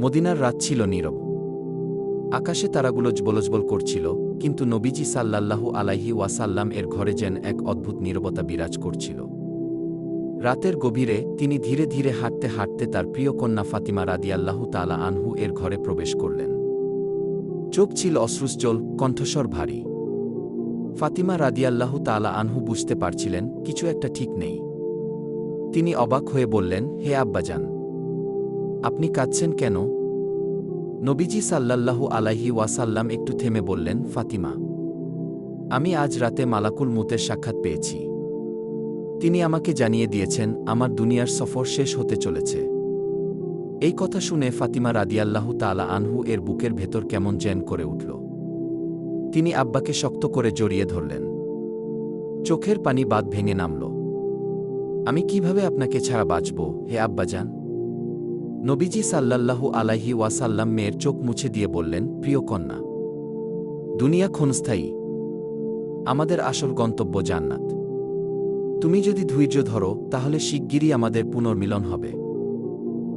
মদিনার রাত ছিল নীরব। আকাশে তারাগুলো জবলজবল করছিল, কিন্তু নবীজি সাল্লাল্লাহু আলাইহি ওয়াসাল্লাম এর ঘরে যেন এক অদ্ভুত নীরবতা বিরাজ করছিল। রাতের গভীরে তিনি ধীরে ধীরে হাঁটতে হাঁটতে তার প্রিয় কন্যা ফাতিমা রাদিয়াল্লাহু তালা আনহু এর ঘরে প্রবেশ করলেন। চোখ ছিল অশ্রুজ্জ্বল কণ্ঠস্বর ভারী। ফাতিমা রাদিয়াল্লাহু তালা আনহু বুঝতে পারছিলেন, কিছু একটা ঠিক নেই। তিনি অবাক হয়ে বললেন, হে আব্বাজান আপনি কাঁদছেন কেন? নবীজি সাল্লাল্লাহু আলাইহি ওয়াসাল্লাম একটু থেমে বললেন, ফাতিমা, আমি আজ রাতে মালাকুল মুতের সাক্ষাৎ পেয়েছি। তিনি আমাকে জানিয়ে দিয়েছেন, আমার দুনিয়ার সফর শেষ হতে চলেছে। এই কথা শুনে ফাতিমা রাদিয়াল্লাহু তালা আনহু এর বুকের ভেতর কেমন জ্যান করে উঠল। তিনি আব্বাকে শক্ত করে জড়িয়ে ধরলেন। চোখের পানি বাদ ভেঙে নামল। আমি কীভাবে আপনাকে ছাড়া বাঁচব, হে আব্বাজান? নবীজি সাল্লাল্লাহু আলাইহি ওয়াসাল্লাম মেয়ের চোখ মুছে দিয়ে বললেন, প্রিয় কন্যা, দুনিয়া ক্ষণস্থায়ী। আমাদের আসল গন্তব্য জান্নাত। তুমি যদি ধৈর্য ধরো, তাহলে শিগগিরই আমাদের পুনর্মিলন হবে।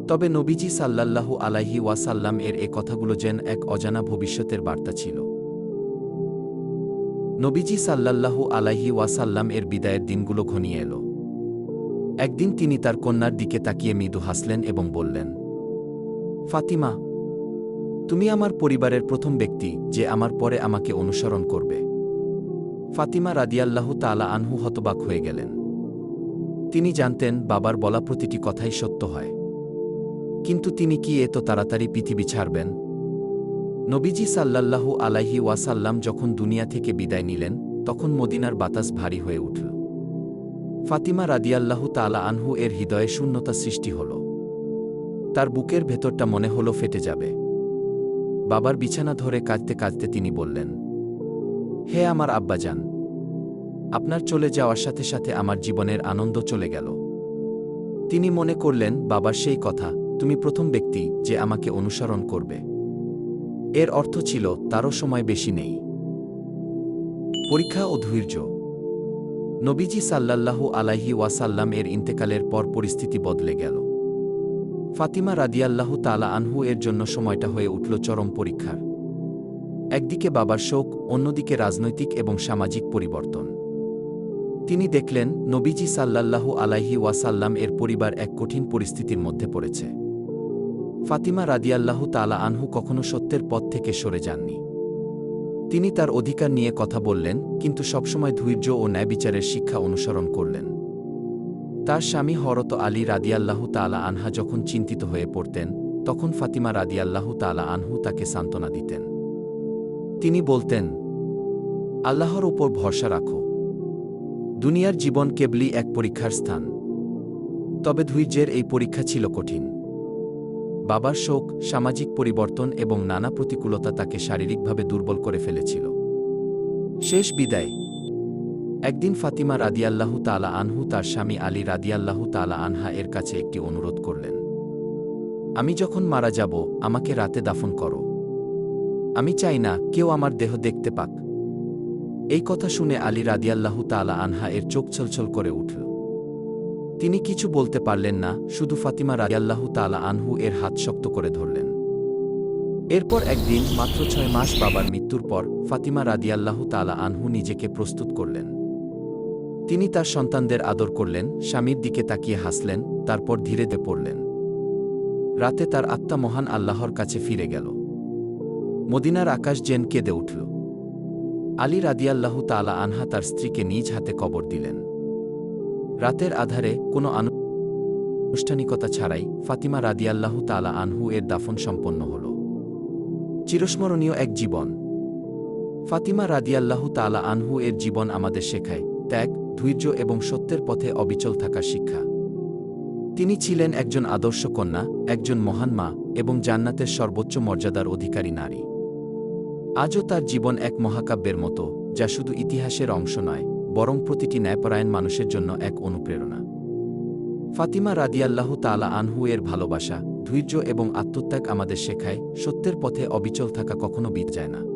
তবে নবীজি সাল্লাল্লাহু আলাইহি ওয়াসাল্লাম এর এ কথাগুলো যেন এক অজানা ভবিষ্যতের বার্তা ছিল। নবীজি সাল্লাল্লাহু আলাইহি ওয়াসাল্লাম এর বিদায়ের দিনগুলো ঘনিয়ে এলো। একদিন তিনি তার কন্যার দিকে তাকিয়ে মৃদু হাসলেন এবং বললেন, ফাতিমা, তুমি আমার পরিবারের প্রথম ব্যক্তি যে আমার পরে আমাকে অনুসরণ করবে। ফাতিমা রাদিয়াল্লাহু তালা আনহু হতবাক হয়ে গেলেন। তিনি জানতেন বাবার বলা প্রতিটি কথাই সত্য হয়। কিন্তু তিনি কি এত তাড়াতাড়ি পৃথিবী ছাড়বেন? নবীজি সাল্লাল্লাহু আলাইহি ওয়াসাল্লাম যখন দুনিয়া থেকে বিদায় নিলেন, তখন মদিনার বাতাস ভারী হয়ে উঠল। ফাতিমা রাদিয়াল্লাহু তালা আনহু এর হৃদয়ে শূন্যতা সৃষ্টি হল। তার বুকের ভেতরটা মনে হল ফেটে যাবে। বাবার বিছানা ধরে কাঁদতে কাঁদতে তিনি বললেন, হে আমার আব্বাজান, আপনার চলে যাওয়ার সাথে সাথে আমার জীবনের আনন্দ চলে গেল। তিনি মনে করলেন, বাবার সেই কথা, তুমি প্রথম ব্যক্তি যে আমাকে অনুসরণ করবে। এর অর্থ ছিল, তারও সময় বেশি নেই। পরীক্ষা ও ধৈর্য নবীজি সাল্লাল্লাহু আলাইহি ওয়াসাল্লাম এর ইন্তেকালের পর পরিস্থিতি বদলে গেল। ফাতিমা রাদিয়াল্লাহু তালা আনহু এর জন্য সময়টা হয়ে উঠল চরম পরীক্ষার। একদিকে বাবার শোক, অন্যদিকে রাজনৈতিক এবং সামাজিক পরিবর্তন। তিনি দেখলেন, নবীজি সাল্লাল্লাহু আলাইহি ওয়াসাল্লাম এর পরিবার এক কঠিন পরিস্থিতির মধ্যে পড়েছে। ফাতিমা রাদিয়াল্লাহু তালা আনহু কখনো সত্যের পথ থেকে সরে যাননি। তিনি তার অধিকার নিয়ে কথা বললেন, কিন্তু সবসময় ধৈর্য ও ন্যায়বিচারের শিক্ষা অনুসরণ করলেন। তার স্বামী হরত আলী রাদিয়াল্লাহু তালা আনহা যখন চিন্তিত হয়ে পড়তেন, তখন ফাতিমা রাদিয়াল্লাহু তালা আনহু তাকে সান্ত্বনা দিতেন। তিনি বলতেন, আল্লাহর ওপর ভরসা রাখো। দুনিয়ার জীবন কেবলই এক পরীক্ষার স্থান। তবে ধৈর্যের এই পরীক্ষা ছিল কঠিন। বাবার শোক, সামাজিক পরিবর্তন এবং নানা প্রতিকূলতা তাকে শারীরিকভাবে দুর্বল করে ফেলেছিল। শেষ বিদায়। একদিন ফাতিমা রাদিয়াল্লাহু তালা আনহু তার স্বামী আলী রাদিয়াল্লাহু তালা আনহা এর কাছে একটি অনুরোধ করলেন। আমি যখন মারা যাব, আমাকে রাতে দাফন করো। আমি চাই না কেউ আমার দেহ দেখতে পাক। এই কথা শুনে আলী রাদিয়াল্লাহু তালা আনহা এর চোখ ছলছল করে উঠল। তিনি কিছু বলতে পারলেন না, শুধু ফাতিমা রাদিয়াল্লাহু তালা আনহু এর হাত শক্ত করে ধরলেন। এরপর একদিন, মাত্র ছয় মাস বাবার মৃত্যুর পর, ফাতিমা রাদিয়াল্লাহু তালা আনহু নিজেকে প্রস্তুত করলেন। তিনি তার সন্তানদের আদর করলেন, স্বামীর দিকে তাকিয়ে হাসলেন, তারপর ধীরে ধীরে পড়লেন। রাতে তার আত্মা মহান আল্লাহর কাছে ফিরে গেল। মদিনার আকাশ জেন কেঁদে উঠল। আলী রাদিয়াল্লাহু তালা আনহা তার স্ত্রীকে নিজ হাতে কবর দিলেন। রাতের আধারে কোনো আনুষ্ঠানিকতা ছাড়াই ফাতিমা রাদিয়াল্লাহু তালা আনহু এর দাফন সম্পন্ন হল। চিরস্মরণীয় এক জীবন। ফাতিমা রাদিয়াল্লাহু তালা আনহু এর জীবন আমাদের শেখায় ত্যাগ, ধৈর্য এবং সত্যের পথে অবিচল থাকার শিক্ষা। তিনি ছিলেন একজন আদর্শ কন্যা, একজন মহান মা এবং জান্নাতের সর্বোচ্চ মর্যাদার অধিকারী নারী। আজও তার জীবন এক মহাকাব্যের মতো, যা শুধু ইতিহাসের অংশ নয় বরং প্রতিটি ন্যায়পরায়ণ মানুষের জন্য এক অনুপ্রেরণা। ফাতিমা রাদিয়াল্লাহ তালা আনহু এর ভালোবাসা, ধৈর্য এবং আত্মত্যাগ আমাদের শেখায়, সত্যের পথে অবিচল থাকা কখনো বিদ যায় না।